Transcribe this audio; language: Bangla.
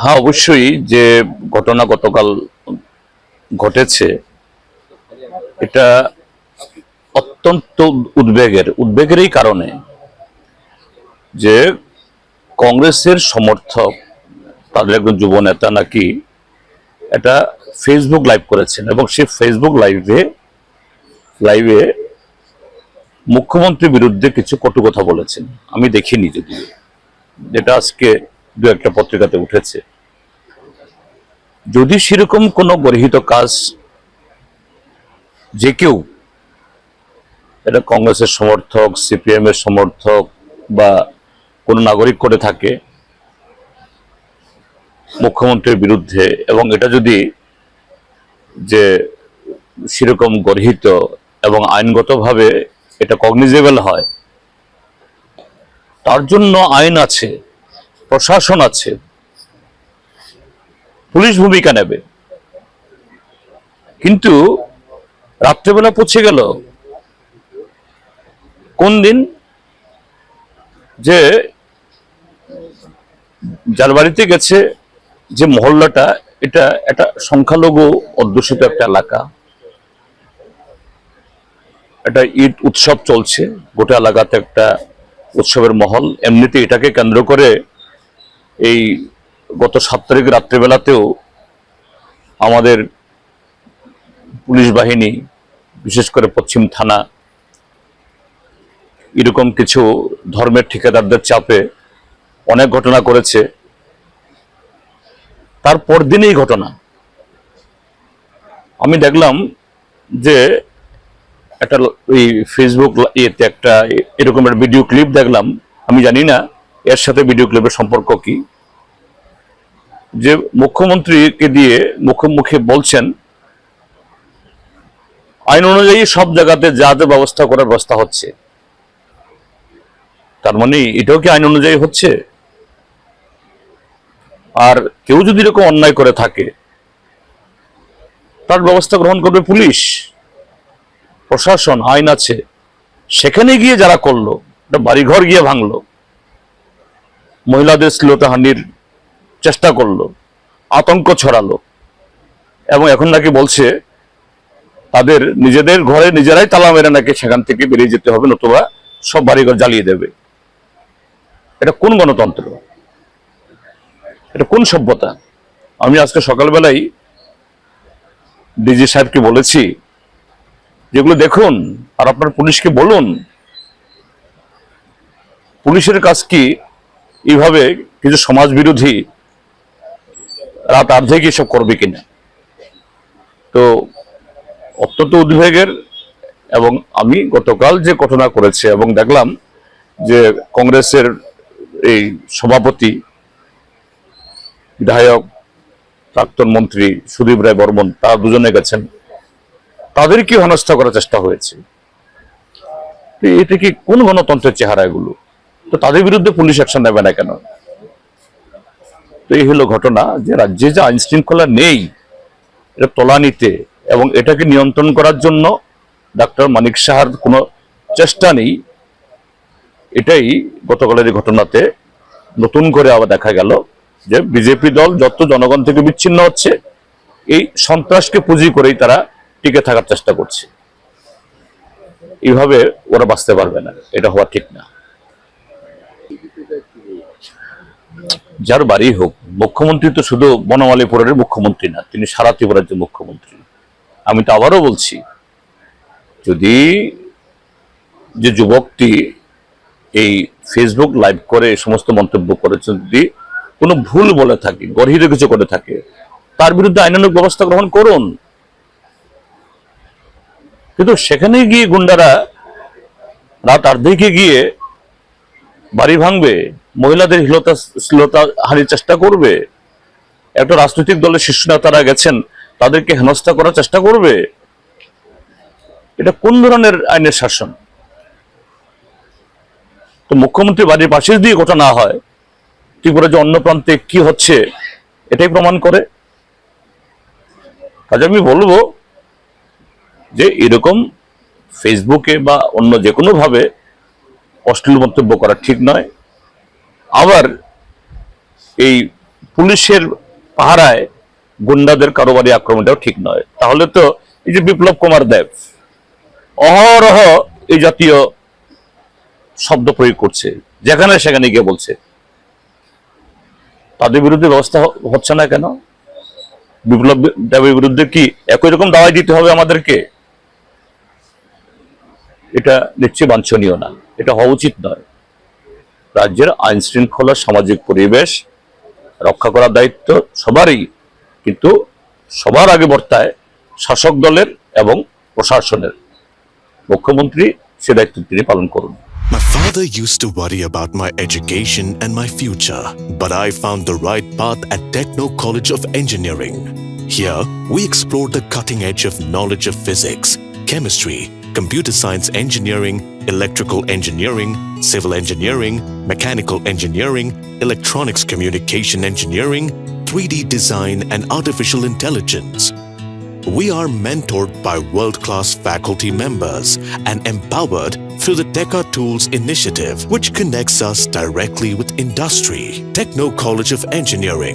হ্যাঁ অবশ্যই যে ঘটনা গতকাল ঘটেছে, এটা অত্যন্ত উদ্বেগের উদ্বেগের এই কারণে যে কংগ্রেসের সমর্থক তাদের একজন যুব নেতা নাকি এটা ফেসবুক লাইভ করেছেন এবং সেই ফেসবুক লাইভে লাইভে মুখ্যমন্ত্রীর বিরুদ্ধে কিছু কটু কথা বলেছেন। আমি দেখিনি যদিও। যেটা আজকে দু একটা পত্রিকাতে উঠেছে। যদি সেরকম কোনো গর্হিত কাজ যে কেউ এটা কংগ্রেসের সমর্থক সিপিএম এর সমর্থক বা কোনো নাগরিক করে থাকে, মুখ্যমন্ত্রীর বিরুদ্ধে এবং এটা যদি যে সেরকম গর্হিত এবং আইনগতভাবে এটা কগনিজেবল হয়, তার জন্য আইন আছে। প্রশাসন আছে, পুলিশ ভূমিকা নেবে। কিন্তু রাত্রেবেলা পৌঁছে গেল, কোন দিন? যে যার বাড়িতে গেছে যে মহল্লাটা, এটা একটা সংখ্যালঘু অধ্যুষিত একটা এলাকা। একটা ঈদ উৎসব চলছে, গোটা এলাকাতে একটা উৎসবের মহল। এমনিতে এটাকে কেন্দ্র করে এই গত সাত তারিখ রাত্রেবেলাতেও আমাদের পুলিশ বাহিনী, বিশেষ করে পশ্চিম থানা, এরকম কিছু ধর্মের ঠিকাদারদের চাপে অনেক ঘটনা করেছে। তার পরদিনই ঘটনা। আমি দেখলাম যে একটা ওই ফেসবুক ইয়েতে একটা এরকম একটা ভিডিও ক্লিপ দেখলাম। আমি জানি না এর সাথে ভিডিও ক্লিপের সম্পর্ক কি? যে মুখ্যমন্ত্রীকে দিয়ে মুখে মুখে বলছেন, আইন অনুযায়ী সব জায়গাতে যাতে ব্যবস্থা করার ব্যবস্থা হচ্ছে। তার মানে এটাও কি আইন অনুযায়ী হচ্ছে? আর কেউ যদি এরকম অন্যায় করে থাকে, তার ব্যবস্থা গ্রহণ করবে পুলিশ, প্রশাসন, আইন আছে। সেখানে গিয়ে যারা করল, একটা বাড়িঘর গিয়ে ভাঙলো মহিলাদের শ্লীলতাহানির চেষ্টা করল, আতঙ্ক ছড়ালো এবং এখন নাকি বলছে, তাদের নিজেদের ঘরে নিজেরাই তালা মেরে নাকি সেখান থেকে বেরিয়ে যেতে হবে, নতুবা সব বাড়িঘর জ্বালিয়ে দেবে। এটা কোন গণতন্ত্র? এটা কোন সভ্যতা? আমি আজকে সকালবেলায় ডিজি সাহেবকে বলেছি, যেগুলো দেখুন আর আপনার পুলিশকে বলুন, পুলিশের কাজ কি? এইভাবে কিছু সমাজ বিরোধী রাত আর্ধেক এসব করবে কিনা? তো অত্যন্ত উদ্বেগের এবং আমি গতকাল যে ঘটনা করেছে এবং দেখলাম যে কংগ্রেসের এই সভাপতি বিধায়ক, প্রাক্তন মন্ত্রী সুদীপ রায় বর্মন, তারা দুজনে গেছেন। তাদেরকে হেনস্থা করার চেষ্টা হয়েছে। এটা কি কোন গণতন্ত্রের চেহারা এগুলো? তো তাদের বিরুদ্ধে পুলিশ অ্যাকশন নেবে না কেন? তো এই হলো ঘটনা যে রাজ্যে যে আইন শৃঙ্খলা নেই, এটা তলানিতে এবং এটাকে নিয়ন্ত্রণ করার জন্য ডাক্তার মানিক সাহার কোনো চেষ্টা নেই। এটাই গতকালের ঘটনাতে নতুন করে আবার দেখা গেল যে বিজেপি দল যত জনগণ থেকে বিচ্ছিন্ন হচ্ছে, এই সন্ত্রাসকে পুঁজি করেই তারা টিকে থাকার চেষ্টা করছে। এইভাবে ওরা বাঁচতে পারবে না, এটা হওয়া ঠিক না। যার বাড়ি হোক, মুখ্যমন্ত্রী তো শুধু বনমালীপুরের মুখ্যমন্ত্রী না, তিনি সারা ত্রিপুরার মুখ্যমন্ত্রী। আমি তো আবারও বলছি, যদি যে যুবকটি এই ফেসবুক লাইভ করে সমস্ত মন্তব্য করেছে, যদি কোনো ভুল বলে থাকে, গর্হিত কিছু করে থাকে, তার বিরুদ্ধে আইনানুক ব্যবস্থা গ্রহণ করুন। কিন্তু সেখানে গিয়ে গুন্ডারা রাত আর্ধেকে গিয়ে বাড়ি ভাঙবে মহিলাদের হিলতা শ্লীলতা হানির চেষ্টা করবে? একটা রাজনৈতিক দলের শীর্ষ নেতারা গেছেন, তাদেরকে হেনস্থা করার চেষ্টা করবে? এটা কোন ধরনের আইনের শাসন? তো মুখ্যমন্ত্রী বাড়ির পাশে দিয়ে গোটা না হয়, ত্রিপুরা যে অন্য প্রান্তে কি হচ্ছে, এটাই প্রমাণ করে। কাজে আমি বলব যে এরকম ফেসবুকে বা অন্য যে কোনো ভাবে অশ্লীল মন্তব্য করা ঠিক নয়। আবার এই পুলিশের পাহারায় গুন্ডাদের কারোবারি আক্রমণটাও ঠিক নয়। তাহলে তো এই যে বিপ্লব কুমার দেব, অহরহ এই জাতীয় শব্দ প্রয়োগ করছে, যেখানে সেখানে গিয়ে বলছে। তাদের বিরুদ্ধে ব্যবস্থা হচ্ছে না কেন? বিপ্লব দেবের বিরুদ্ধে কি একই রকম দাওয়াই দিতে হবে আমাদেরকে? এটা নিশ্চয়ই বাঞ্ছনীয় না। এটা হওয়া উচিত নয়। রাজ্যের আইন শৃঙ্খলা সামাজিক পরিবেশ রক্ষা করার দায়িত্ব সবারই কিন্তু সবার আগে বর্তায় শাসক দলের এবং প্রশাসনের মুখ্যমন্ত্রী সে দায়িত্ব তিনি পালন করুন My father used to worry about my education and my future, but I found the right path at Techno College of Engineering. Here, we explore the cutting edge of knowledge of physics, chemistry, computer science engineering, electrical engineering, civil engineering, mechanical engineering, electronics communication engineering, 3D design, and artificial intelligence. We are mentored by world class faculty members and empowered through the Teka Tools initiative, which connects us directly with industry. Techno College of Engineering